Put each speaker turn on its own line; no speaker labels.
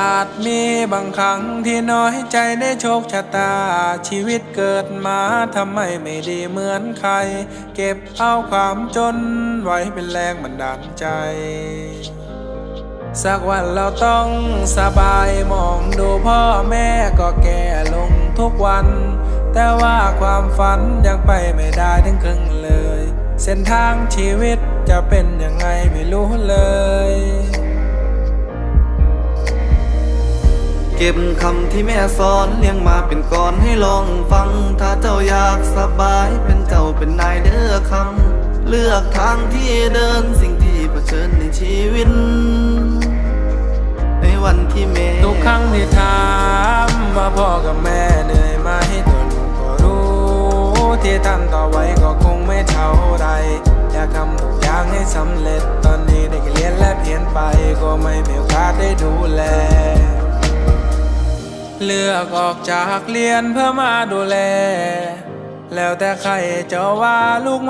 อาจมีบางครั้งที่น้อยใจในโชคชะตา ชีวิตเกิดมาทำไมไม่ดีเหมือนใคร เก็บเอาความจนไว้เป็นแรงบันดาลใจ สักวันเราต้องสบายมองดูพ่อแม่ก็แก่ลงทุกวัน แต่ว่าความฝันยังไปไม่ได้ถึงครึ่งเลย เส้นทางชีวิตจะเป็นยังไงไม่รู้เลย
ก็บคำที่แม่สอนเลี้ยงมาเป็นก่อนให้ลองฟัง ถ้าเจ้าอยากสบายเป็นเจ้าเป็นนายเด้อคำเลือกทางที่เดินสิ่งที่เผชิญในชีวิต ในวันที่แม่
ทุกครั้งที่ถามว่าพ่อกับแม่เหนื่อยไหมตัวลูกก็รู้ ที่ท่านต่อไว้ก็คงไม่เท่าไรอยากทำทุกอย่างให้สำเร็จตอนนี้ได้เรียนและเพียนไปก็ไม่มีโอกาสได้ดูแล เลือกออกจากเรียนเพื่อมาดูแล แล้วแต่ใครจะว่าลูก